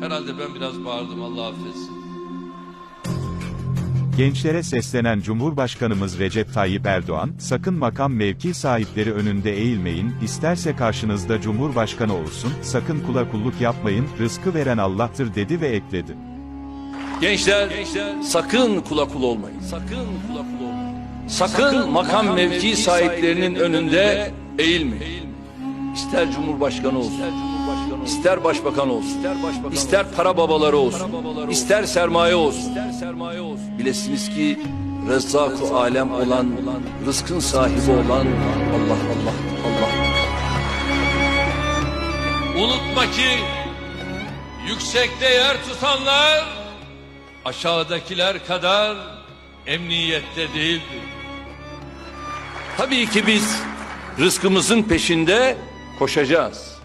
Herhalde ben biraz bağırdım Allah affetsin. Gençlere seslenen Cumhurbaşkanımız Recep Tayyip Erdoğan, sakın makam mevki sahipleri önünde eğilmeyin, isterse karşınızda Cumhurbaşkanı olsun, sakın kula kulluk yapmayın, rızkı veren Allah'tır dedi ve ekledi. Gençler, sakın kula kul olmayın. Sakın kula kul olmayın. Sakın makam mevki sahiplerinin önünde eğilmeyin. İster Cumhurbaşkanı olsun, ister Başbakan olsun, ister para babaları olsun, ister sermaye olsun. Bilesiniz ki Rezzak-ı Alem olan, rızkın sahibi olan Allah Allah Allah. Unutma ki yüksekte yer tutanlar aşağıdakiler kadar emniyette değildir. Tabii ki biz rızkımızın peşinde koşacağız.